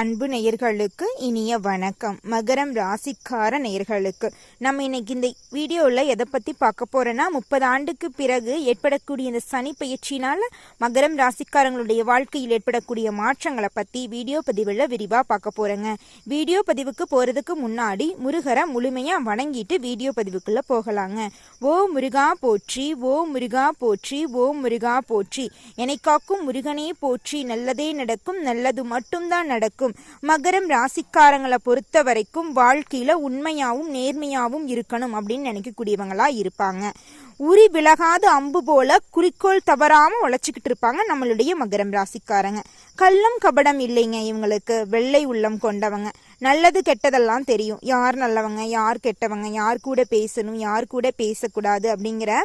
அன்பு நேயர்களுக்கு இனிய வணக்கம். மகரம் ராசிக்கார நேயர்களுக்கு. நம்ம இன்னைக்கு இந்த வீடியோவில் எதை பற்றி பார்க்க போகிறோன்னா முப்பது ஆண்டுக்கு பிறகு ஏற்படக்கூடிய இந்த சனி பயிற்சினால் மகரம் ராசிக்காரங்களுடைய வாழ்க்கையில் ஏற்படக்கூடிய மாற்றங்களை பற்றி வீடியோ பதிவில் விரிவாக பார்க்க போகிறேங்க வீடியோ பதிவுக்கு போகிறதுக்கு முன்னாடி முருகரை முழுமையாக வணங்கிட்டு வீடியோ பதிவுக்குள்ளே போகலாங்க. ஓ முருகா போற்றி ஓ முருகா போற்றி ஓ முருகா போற்றி. என்னை காக்கும் முருகனே போற்றி நல்லதே நடக்கும் நல்லது மட்டும்தான் நடக்கும். மகரம் ராசிக்காரங்களை பொறுத்த வரைக்கும் வாழ்க்கையில உண்மையாவும் நேர்மையாவும் இருக்கணும் அப்படின்னு நினைக்கக்கூடியவங்களா இருப்பாங்க. உரி விலகாத அம்பு போல குறிக்கோள் தவறாமல் உழைச்சிக்கிட்டு இருப்பாங்க நம்மளுடைய மகரம் ராசிக்காரங்க. கள்ளம் கபடம் இல்லைங்க இவங்களுக்கு. வெள்ளை உள்ளம் கொண்டவங்க. நல்லது கெட்டதெல்லாம் தெரியும். யார் நல்லவங்க? யார் கெட்டவங்க? யார் கூட பேசணும்? யார் கூட பேசக்கூடாது? அப்படிங்கிற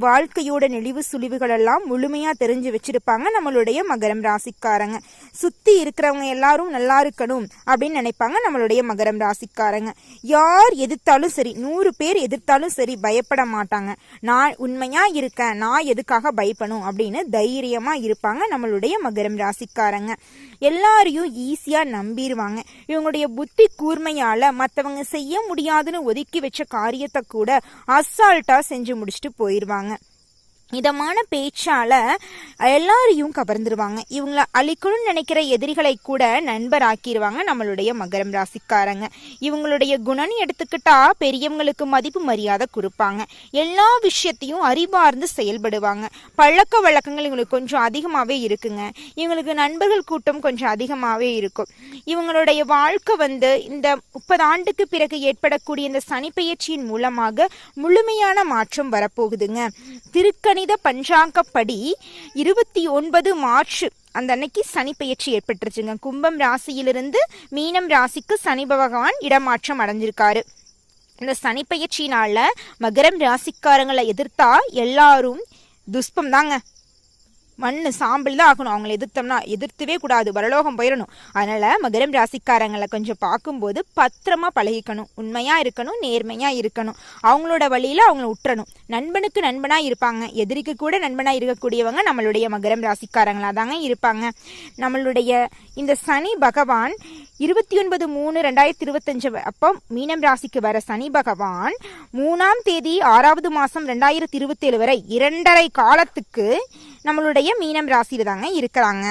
வாழ்க்கையோட நெளிவு சுழிவுகள் எல்லாம் தெரிஞ்சு வச்சிருப்பாங்க நம்மளுடைய மகரம் ராசிக்காரங்க. சுற்றி இருக்கிறவங்க எல்லாரும் நல்லா இருக்கணும் அப்படின்னு நினைப்பாங்க நம்மளுடைய மகரம் ராசிக்காரங்க. யார் எதிர்த்தாலும் சரி நூறு பேர் எதிர்த்தாலும் சரி பயப்பட மாட்டாங்க. நான் உண்மையா இருக்கேன் நான் எதுக்காக பயப்படணும் அப்படின்னு தைரியமா இருப்பாங்க நம்மளுடைய மகரம் ராசிக்காரங்க. எல்லாரையும் ஈஸியா நம்பிடுவாங்க இவங்களுடைய புத்தி கூர்மையால மற்றவங்க செய்ய முடியாதுன்னு ஒதுக்கி வச்ச காரியத்தை கூட அசால்ட்டா செஞ்சு முடிச்சுட்டு போயிடுவாங்க இதமான பேச்சால எல்லாரையும் கவர்ந்துருவாங்க. இவங்களை அழிக்கணும்னு நினைக்கிற எதிரிகளை கூட நண்பராக்கிடுவாங்க நம்மளுடைய மகரம் ராசிக்காரங்க. இவங்களுடைய குணம்னு எடுத்துக்கிட்டா பெரியவங்களுக்கு மதிப்பு மரியாதை கொடுப்பாங்க. எல்லா விஷயத்தையும் அறிவார்ந்து செயல்படுவாங்க. பழக்க வழக்கங்கள் இவங்களுக்கு கொஞ்சம் அதிகமாகவே இருக்குங்க. இவங்களுக்கு நண்பர்கள் கூட்டம் கொஞ்சம் அதிகமாகவே இருக்கும். இவங்களுடைய வாழ்க்கை வந்து இந்த முப்பது ஆண்டுக்கு பிறகு ஏற்படக்கூடிய இந்த சனிப்பெயர்ச்சியின் மூலமாக முழுமையான மாற்றம் வரப்போகுதுங்க. திருக்கணி திருக்கணித பஞ்சாங்கப்படி இருபத்தி ஒன்பது மார்ச் அந்த அன்னைக்கு சனி பெயர்ச்சி ஏற்பட்டுருச்சுங்க. கும்பம் ராசியிலிருந்து மீனம் ராசிக்கு சனி பகவான் இடமாற்றம் அடைஞ்சிருக்காரு. இந்த சனி பெயர்ச்சினால மகரம் ராசிக்காரங்களை எதிர்த்தா எல்லாரும் துஷ்பம் தாங்க மண் சாம்பல் தான் ஆகணும் அவங்களை எதிர்த்தோம்னா எதிர்த்தவே கூடாது. வரலோகம் போயிடணும் அதனால மகரம் ராசிக்காரங்களை கொஞ்சம் பார்க்கும்போது பத்திரமா பழகிக்கணும். உண்மையா இருக்கணும் நேர்மையா இருக்கணும். அவங்களோட வழியில அவங்கள உற்றணும். நண்பனுக்கு நண்பனா இருப்பாங்க. எதிரிக்கு கூட நண்பனா இருக்கக்கூடியவங்க நம்மளுடைய மகரம் ராசிக்காரங்களா தாங்க இருப்பாங்க. நம்மளுடைய இந்த சனி பகவான் இருபத்தி ஒன்பது மூணு ரெண்டாயிரத்தி இருபத்தஞ்சு அப்போ மீனம் ராசிக்கு வர சனி பகவான் மூணாம் தேதி ஆறாவது மாதம் ரெண்டாயிரத்தி இருபத்தேழு வரை இரண்டரை காலத்துக்கு நம்மளுடைய மீனம் ராசியில் தாங்க இருக்கிறாங்க.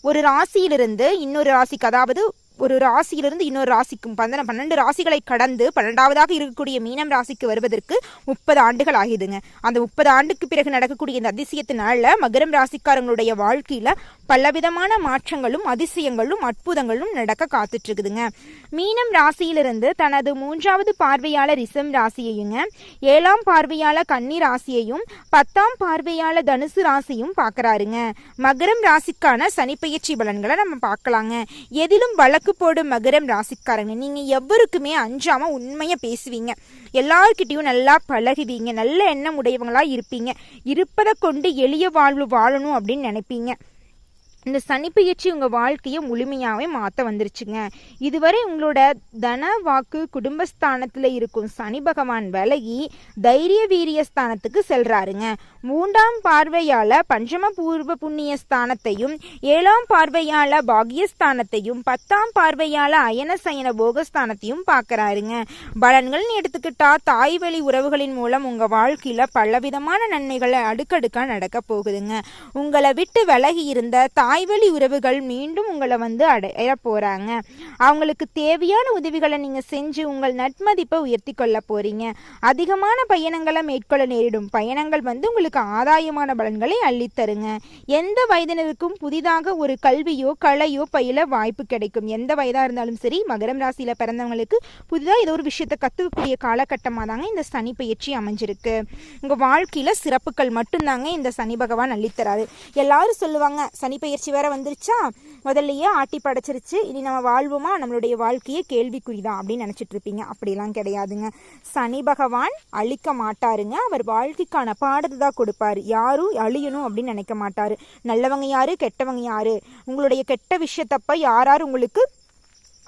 ஒரு ராசியிலிருந்து இன்னொரு ராசிக்கு அதாவது ஒரு ராசியிலிருந்து இன்னொரு ராசிக்கும் பந்தன பன்னெண்டு ராசிகளை கடந்து பன்னெண்டாவதாக இருக்கக்கூடிய மீனம் ராசிக்கு வருவதற்கு முப்பது ஆண்டுகள் ஆகிதுங்க. அந்த முப்பது ஆண்டுக்கு பிறகு நடக்கக்கூடிய இந்த அதிசயத்தினால மகரம் ராசிக்காரங்களுடைய வாழ்க்கையில பலவிதமான மாற்றங்களும் அதிசயங்களும் அற்புதங்களும் நடக்க காத்துட்டு இருக்குதுங்க மீனம் ராசியிலிருந்து தனது மூன்றாவது பார்வையாளர் ரிசம் ராசியையுங்க ஏழாம் பார்வையாளர் கன்னி ராசியையும் பத்தாம் பார்வையாளர் தனுசு ராசியும் பார்க்கறாருங்க மகரம் ராசிக்கான சனிப்பெயர்ச்சி பலன்களை நம்ம பார்க்கலாங்க எதிலும் வழக்கு போடும் மகரம் ராசிக்காரங்க நீங்க எவருக்குமே அஞ்சாம உண்மையாக பேசுவீங்க. எல்லார்கிட்டயும் நல்லா பழகுவீங்க நல்ல எண்ணம் உடையவங்களா இருப்பீங்க. இருப்பதை கொண்டு எளிய வாழ்வு வாழணும் அப்படின்னு நினைப்பீங்க. இந்த சனிப்பெயர்ச்சி உங்கள் வாழ்க்கையை முழுமையாகவே மாற்ற வந்துருச்சுங்க. இதுவரை உங்களோட தன வாக்கு குடும்பஸ்தானத்தில் இருக்கும் சனி பகவான் விலகி தைரிய வீரிய ஸ்தானத்துக்கு செல்றாருங்க. மூன்றாம் பார்வையால் பஞ்சம பூர்வ புண்ணிய ஸ்தானத்தையும் ஏழாம் பார்வையால் பாகியஸ்தானத்தையும் பத்தாம் பார்வையால் அயன சயன போகஸ்தானத்தையும் பார்க்குறாருங்க பலன்கள்னு எடுத்துக்கிட்டா தாய் வழி உறவுகளின் மூலம் உங்கள் வாழ்க்கையில் பலவிதமான நன்மைகளை அடுக்கடுக்காக நடக்க போகுதுங்க. உங்களை விட்டு விலகி இருந்த தாய் தாய்வழி உறவுகள் மீண்டும் உங்களை வந்து அடைய போறாங்க அவங்களுக்கு தேவையான உதவிகளை நீங்க செஞ்சு உங்கள் நட்மதிப்பை உயர்த்தி கொள்ள போறீங்க. அதிகமான பயணங்களை மேற்கொள்ள நேரிடும். பயணங்கள் வந்து உங்களுக்கு ஆதாயமான பலன்களை அள்ளித்தருங்க. எந்த வயதினருக்கும் புதிதாக ஒரு கல்வியோ கலையோ பயில வாய்ப்பு கிடைக்கும். எந்த வயதா இருந்தாலும் சரி மகரம் ராசியில பிறந்தவங்களுக்கு புதிதாக ஏதோ ஒரு விஷயத்தை கத்துக்கக்கூடிய காலகட்டமாக தாங்க இந்த சனி பயிற்சி அமைஞ்சிருக்கு. உங்க வாழ்க்கையில சிறப்புகள் மட்டும்தாங்க இந்த சனி பகவான் அள்ளித்தராரு. எல்லாரும் சொல்லுவாங்க சனி பயிற்சி வேற வந்துருச்சா? முதல்லையே ஆட்டி படைச்சிருச்சு. இனி நம்ம வாழ்வோமா? நம்மளுடைய வாழ்க்கையே கேள்விக்குறிதான் அப்படின்னு நினைச்சிட்டு இருப்பீங்க அப்படிலாம் கிடையாதுங்க. சனி பகவான் அழிக்க மாட்டாருங்க. அவர் வாழ்க்கைக்கான பாடத்தை தான் கொடுப்பாரு. யாரும் அழியணும் அப்படின்னு நினைக்க மாட்டாரு. நல்லவங்க யாரு? கெட்டவங்க யாரு? உங்களுடைய கெட்ட விஷயத்தப்ப யாராரு உங்களுக்கு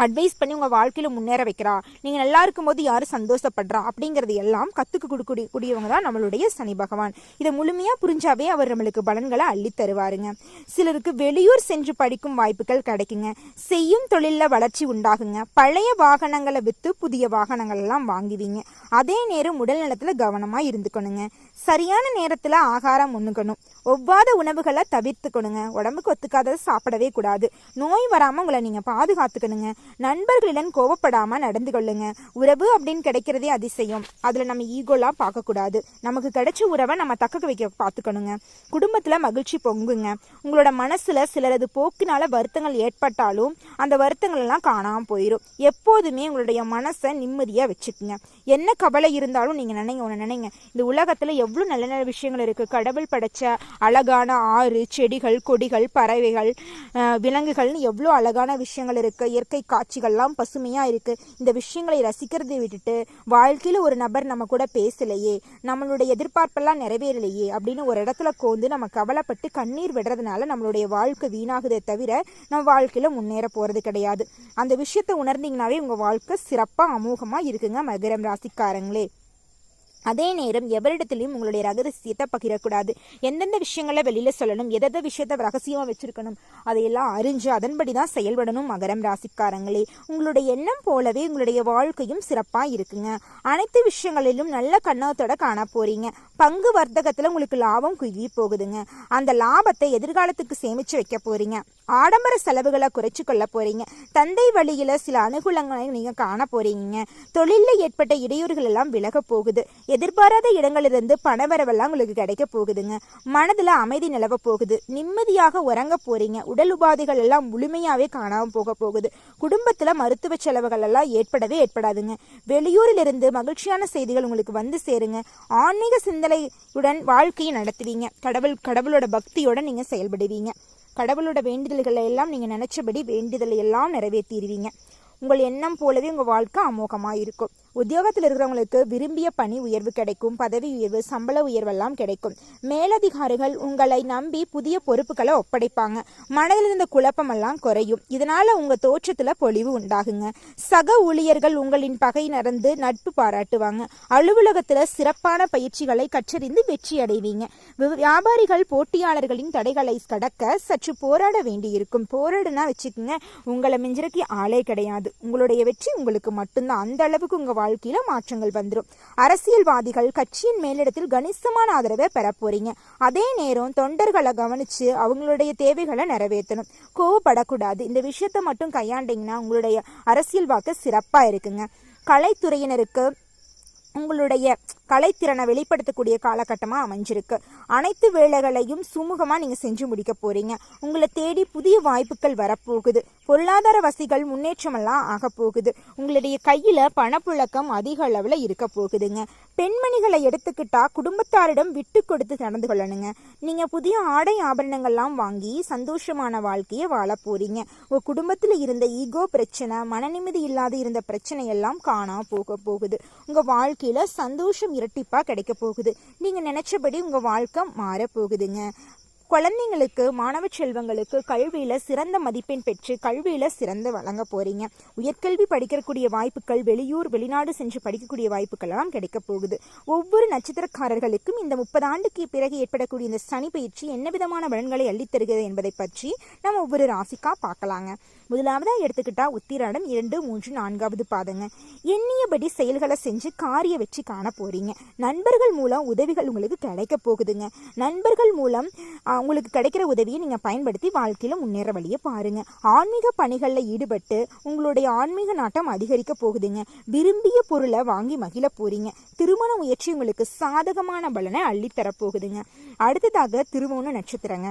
அட்வைஸ் பண்ணி உங்கள் வாழ்க்கையில் முன்னேற வைக்கிறா. நீங்கள் நல்லா இருக்கும்போது யார் சந்தோஷப்படுறா? அப்படிங்கிறது எல்லாம் கற்றுக்கு கொடுக்கூடிய கூடியவங்க தான் நம்மளுடைய சனி பகவான். இதை முழுமையாக புரிஞ்சாவே அவர் நம்மளுக்கு பலன்களை அள்ளி தருவாருங்க. சிலருக்கு வெளியூர் சென்று படிக்கும் வாய்ப்புகள் கிடைக்குங்க. செய்யும் தொழிலில் வளர்ச்சி உண்டாகுங்க. பழைய வாகனங்களை விற்று புதிய வாகனங்கள்லாம் வாங்குவீங்க. அதே நேரம் உடல் நலத்தில் கவனமாக இருந்துக்கணுங்க. சரியான நேரத்தில் ஆகாரம் உண்ணுக்கணும். ஒவ்வாத உணவுகளை தவிர்த்துக்கணுங்க. உடம்புக்கு ஒத்துக்காததை சாப்பிடவே கூடாது. நோய் வராமல் உங்களை நீங்கள் பாதுகாத்துக்கணுங்க. நண்பர்களிடம் கோவப்படாமல் நடந்து கொள்ளுங்க. உறவு அப்படின்னு கிடைக்கிறதே அதிசயம். அதில் நம்ம ஈகோலாம் பார்க்கக்கூடாது. நமக்கு கிடைச்ச உறவை நம்ம தக்க வைக்க பார்த்துக்கணுங்க. குடும்பத்தில் மகிழ்ச்சி பொங்குங்க. உங்களோட மனசில் சிலரது போக்கினால வருத்தங்கள் ஏற்பட்டாலும் அந்த வருத்தங்கள்லாம் காணாமல் போயிடும் எப்போதுமே உங்களுடைய மனசை நிம்மதியாக வச்சுக்குங்க. என்ன கவலை இருந்தாலும் நீங்கள் நினைங்க ஒன்று நினைங்க. இந்த உலகத்தில் எவ்வளோ நல்ல நல்ல விஷயங்கள் இருக்குது கடவுள் படைச்ச அழகான ஆறு செடிகள் கொடிகள் பறவைகள் விலங்குகள்னு எவ்வளோ அழகான விஷயங்கள் இருக்குது இயற்கை காட்சிகள்லாம் பசுமையாக இருக்குது இந்த விஷயங்களை ரசிக்கிறதை விட்டுட்டு வாழ்க்கையில் ஒரு நபர் நம்ம கூட பேசலையே நம்மளுடைய எதிர்பார்ப்பெல்லாம் நிறைவேறலையே அப்படின்னு ஒரு இடத்துல கோந்து நம்ம கவலைப்பட்டு கண்ணீர் விடுறதுனால நம்மளுடைய வாழ்க்கை வீணாகுதே தவிர நம்ம வாழ்க்கையில் முன்னேற போகிறது கிடையாது. அந்த விஷயத்தை உணர்ந்தீங்கனாவே உங்கள் வாழ்க்கை சிறப்பாக அமோகமாக இருக்குங்க மகரம் ராசிக்காரங்களே. அதே நேரம் எவரிடத்திலையும் உங்களுடைய ரகசியத்தை பகிரக்கூடாது. எந்தெந்த விஷயங்களை வெளியில சொல்லணும் எதெந்த விஷயத்த ரகசியமா வச்சிருக்கணும் அதையெல்லாம் அறிஞ்சு அதன்படி தான் செயல்படணும் மகரம் ராசிக்காரங்களே. உங்களுடைய எண்ணம் போலவே உங்களுடைய வாழ்க்கையும் சிறப்பா இருக்குங்க. அனைத்து விஷயங்களிலும் நல்ல கண்ணத்தோட காண போறீங்க. பங்கு வர்த்தகத்துல உங்களுக்கு லாபம் குவிய போகுதுங்க. அந்த லாபத்தை எதிர்காலத்துக்கு சேமிச்சு வைக்க போறீங்க. ஆடம்பர செலவுகளை குறைச்சி கொள்ள போறீங்க. தந்தை வழியில சில அனுகூலங்களை நீங்க காண போறீங்க. தொழிலில் ஏற்பட்ட இடையூறுகள் எல்லாம் விலக போகுது. எதிர்பாராத இடங்களிலிருந்து பணவரவெல்லாம் உங்களுக்கு கிடைக்க போகுதுங்க. மனதுல அமைதி நிலவ போகுது. நிம்மதியாக உறங்க போறீங்க. உடல் உபாதைகள் எல்லாம் முழுமையாவே காணாம போக போகுது. குடும்பத்துல மருத்துவ செலவுகள் எல்லாம் ஏற்படவே ஏற்படாதுங்க. வெளியூரிலிருந்து மகிழ்ச்சியான செய்திகள் உங்களுக்கு வந்து சேருங்க. ஆன்மீக சிந்தனையுடன் வாழ்க்கையை நடத்துவீங்க. கடவுள் கடவுளோட பக்தியோட நீங்க செயல்படுவீங்க. கடவுளோட வேண்டுதல்களை எல்லாம் நீங்கள் நினச்சபடி வேண்டுதலை எல்லாம் நிறைவேற்றிடுவீங்க உங்கள் எண்ணம் போலவே உங்கள் வாழ்க்கை அமோகமாக இருக்கும் உத்தியோகத்தில் இருக்கிறவங்களுக்கு விரும்பிய பணி உயர்வு கிடைக்கும் பதவி உயர்வு சம்பள உயர்வெல்லாம் கிடைக்கும். மேலதிகாரிகள் உங்களை நம்பி புதிய பொறுப்புகளை ஒப்படைப்பாங்க. மனதில் இருந்த குழப்பமெல்லாம் குறையும். இதனால உங்க தோற்றத்துல பொலிவு உண்டாகுங்க. சக ஊழியர்கள் உங்களின் பகை நடந்து நட்பு பாராட்டுவாங்க. அலுவலகத்துல சிறப்பான பயிற்சிகளை கற்றறிந்து வெற்றி அடைவீங்க. வியாபாரிகள் போட்டியாளர்களின் தடைகளை கடக்க சற்று போராட வேண்டியிருக்கும். போராடுனா வச்சுக்கோங்க உங்களை மிஞ்சறக்கு ஆளே கிடையாது. உங்களுடைய வெற்றி உங்களுக்கு மட்டும்தான். அந்த அளவுக்கு உங்க வாழ்க்கையில மாற்றங்கள் வந்துடும் அரசியல்வாதிகள் கட்சியின் மேலிடத்தில் கணிசமான ஆதரவை பெற போறீங்க. அதே நேரம் தொண்டர்களை கவனிச்சு அவங்களுடைய தேவைகளை நிறைவேற்றணும். கோவப்படக்கூடாது. இந்த விஷயத்தை மட்டும் கையாண்டிங்கன்னா உங்களுடைய அரசியல் வாக்கு சிறப்பா இருக்குங்க. கலைத்துறையினருக்கு உங்களுடைய கலைத்திறனை வெளிப்படுத்தக்கூடிய காலகட்டமாக அமைஞ்சிருக்கு. அனைத்து வேலைகளையும் சுமூகமாக நீங்கள் செஞ்சு முடிக்க போகிறீங்க உங்களை தேடி புதிய வாய்ப்புகள் வரப்போகுது. பொருளாதார வசதிகள் முன்னேற்றமெல்லாம் ஆக போகுது. உங்களுடைய கையில் பணப்புழக்கம் அதிக அளவில் இருக்க போகுதுங்க. பெண்மணிகளை எடுத்துக்கிட்டா குடும்பத்தாரிடம் விட்டு கொடுத்து நடந்து கொள்ளணுங்க. நீங்கள் புதிய ஆடை ஆபரணங்கள்லாம் வாங்கி சந்தோஷமான வாழ்க்கையை வாழ போகிறீங்க உங்கள் குடும்பத்தில் இருந்த ஈகோ பிரச்சனை மனநிம்மதி இல்லாத இருந்த பிரச்சனையெல்லாம் காணாமல் போக போகுது. உங்கள் வாழ்க்கையில் சந்தோஷம் இரட்டிப்பாக கிடைக்க போகுது. நீங்கள் நினச்சபடி உங்கள் வாழ்க்கை மாற போகுதுங்க. குழந்தைங்களுக்கு மாணவ செல்வங்களுக்கு கல்வியில் சிறந்த மதிப்பெண் பெற்று கல்வியில் சிறந்து வழங்க போகிறீங்க உயர்கல்வி படிக்கக்கூடிய வாய்ப்புகள் வெளியூர் வெளிநாடு சென்று படிக்கக்கூடிய வாய்ப்புகள்லாம் கிடைக்க போகுது. ஒவ்வொரு நட்சத்திரக்காரர்களுக்கும் இந்த முப்பது ஆண்டுக்கு பிறகு ஏற்படக்கூடிய இந்த சனி பயிற்சி என்ன விதமான பலன்களை அள்ளித்தருகிறது என்பதை பற்றி நம்ம ஒவ்வொரு ராசிக்காக பார்க்கலாங்க. முதலாவதாக எடுத்துக்கிட்டா உத்திராடம் இரண்டு மூன்று நான்காவது பாதங்க. எண்ணியபடி செயல்களை செஞ்சு காரிய வெற்றி காண போகிறீங்க நண்பர்கள் மூலம் உதவிகள் உங்களுக்கு கிடைக்க போகுதுங்க. நண்பர்கள் மூலம் உங்களுக்கு கிடைக்கிற உதவியை நீங்கள் பயன்படுத்தி வாழ்க்கையில் முன்னேற வழியை பாருங்கள் ஆன்மீக பணிகளில் ஈடுபட்டு உங்களுடைய ஆன்மீக நாட்டம் அதிகரிக்க போகுதுங்க. விரும்பிய பொருளை வாங்கி மகிழ போறீங்க. திருமண முயற்சி உங்களுக்கு சாதகமான பலனை அள்ளித்தரப்போகுதுங்க அடுத்ததாக திருமண நட்சத்திரங்க.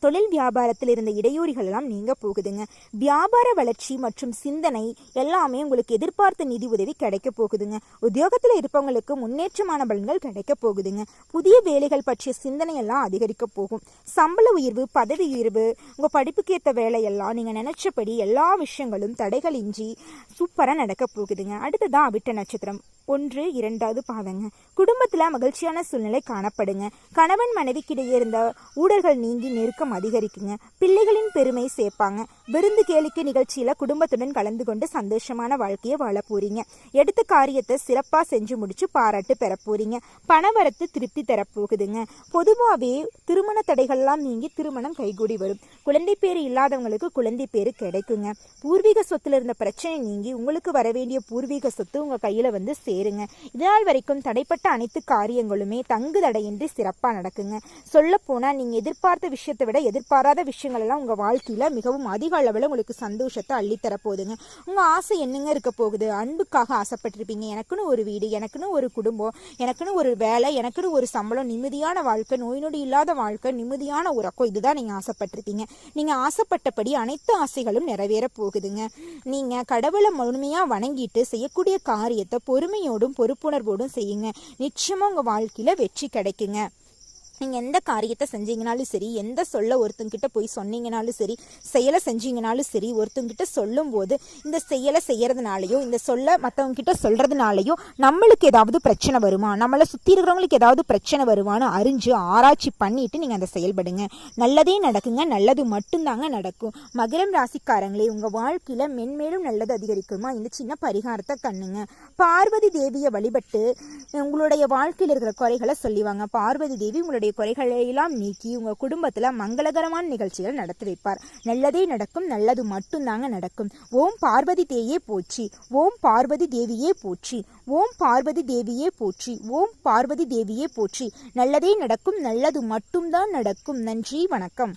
தொழில் வியாபாரத்தில் இருந்த இடையூறுகள் எல்லாம் நீங்க போகுதுங்க. வியாபார வளர்ச்சி மற்றும் சிந்தனை எல்லாமே உங்களுக்கு எதிர்பார்த்த நிதி உதவி கிடைக்க போகுதுங்க. உத்தியோகத்தில் இருப்பவங்களுக்கு முன்னேற்றமான பலன்கள் கிடைக்க போகுதுங்க. புதிய வேலைகள் பற்றிய சிந்தனை எல்லாம் அதிகரிக்க போகும். சம்பள உயர்வு பதவி உயர்வு உங்க படிப்புக்கு ஏற்ற வேலையெல்லாம் நீங்க நினைச்சபடி எல்லா விஷயங்களும் தடைகளின்றி சூப்பரா நடக்க போகுதுங்க. அடுத்ததான் அவிட்ட நட்சத்திரம். ஒன்று இரண்டாவது பாதங்க. குடும்பத்தில் மகிழ்ச்சியான சூழ்நிலை காணப்படுங்க. கணவன் மனைவிக்கிடையே இருந்த ஊடல்கள் நீங்கி நெருக்கம் அதிகரிக்குங்க. பிள்ளைகளின் பெருமை சேர்ப்பாங்க. விருந்து கேளிக்கை நிகழ்ச்சியில் குடும்பத்துடன் கலந்து கொண்டு சந்தோஷமான வாழ்க்கையை வாழ போறீங்க எடுத்த காரியத்தை சிறப்பாக செஞ்சு முடிச்சு பாராட்டு பெற போறீங்க பணவரத்து திருப்தி தரப்போகுதுங்க. பொதுவாகவே திருமண தடைகள்லாம் நீங்கி திருமணம் கைகூடி வரும். குழந்தை பேர் இல்லாதவங்களுக்கு குழந்தை பேர் கிடைக்குங்க. பூர்வீக சொத்துல இருந்த பிரச்சனை நீங்கி உங்களுக்கு வர வேண்டிய பூர்வீக சொத்து உங்க கையில வந்து சே சேருங்க. இதனால் வரைக்கும் தடைப்பட்ட அனைத்து காரியங்களுமே தங்கு தடையின்றி சிறப்பாக நடக்குங்க. சொல்ல போனால் நீங்கள் எதிர்பார்த்த விஷயத்தை விட எதிர்பாராத விஷயங்கள் எல்லாம் உங்கள் வாழ்க்கையில் மிகவும் அதிக அளவில் உங்களுக்கு சந்தோஷத்தை அள்ளித்தர போகுதுங்க உங்கள் ஆசை என்னங்க இருக்க போகுது? அன்புக்காக ஆசைப்பட்டிருப்பீங்க. எனக்குன்னு ஒரு வீடு எனக்குன்னு ஒரு குடும்பம் எனக்குன்னு ஒரு வேலை எனக்குன்னு ஒரு சம்பளம் நிம்மதியான வாழ்க்கை நோய் நொடி இல்லாத வாழ்க்கை நிம்மதியான உறக்கம் இதுதான் நீங்கள் ஆசைப்பட்டிருப்பீங்க. நீங்கள் ஆசைப்பட்டபடி அனைத்து ஆசைகளும் நிறைவேற போகுதுங்க. நீங்கள் கடவுளை முழுமையாக வணங்கிட்டு செய்யக்கூடிய காரியத்தை பொறுமையோடும் பொறுப்புணர்வோடும் செய்யுங்க. நிச்சயமா உங்க வாழ்க்கையில வெற்றி கிடைக்குங்க. நீங்கள் எந்த காரியத்தை செஞ்சீங்கனாலும் சரி எந்த சொல்ல ஒருத்தங்கிட்ட போய் சொன்னீங்கனாலும் சரி செயலை செஞ்சீங்கனாலும் சரி ஒருத்தங்கிட்ட சொல்லும்போது இந்த செயலை செய்கிறதுனாலையோ இந்த சொல்ல மற்றவங்க சொல்கிறதுனாலையோ நம்மளுக்கு ஏதாவது பிரச்சனை வருமா? நம்மளை சுற்றி இருக்கிறவங்களுக்கு ஏதாவது பிரச்சனை வருமான்னு அறிஞ்சு ஆராய்ச்சி பண்ணிட்டு நீங்கள் அதை செயல்படுங்க. நல்லதே நடக்குங்க நல்லது மட்டும்தாங்க நடக்கும். மகரம் ராசிக்காரங்களே உங்கள் வாழ்க்கையில் மென்மேலும் நல்லது அதிகரிக்குமா? இந்த சின்ன பரிகாரத்தை கண்ணுங்க பார்வதி தேவியை வழிபட்டு உங்களுடைய வாழ்க்கையில் இருக்கிற குறைகளை சொல்லிவாங்க. பார்வதி தேவி உங்களுடைய குறைகளை எல்லாம் நீக்கி உங்க குடும்பத்துல மங்களகரமான நிகழ்ச்சிகள் நடத்தி வைப்பார். நல்லதே நடக்கும் நல்லது மட்டும்தாங்க நடக்கும். ஓம் பார்வதி தேயே போற்றி ஓம் பார்வதி தேவியே போற்றி ஓம் பார்வதி தேவியே போற்றி ஓம் பார்வதி தேவியே போற்றி. நல்லதே நடக்கும் நல்லது மட்டும்தான் நடக்கும். நன்றி வணக்கம்.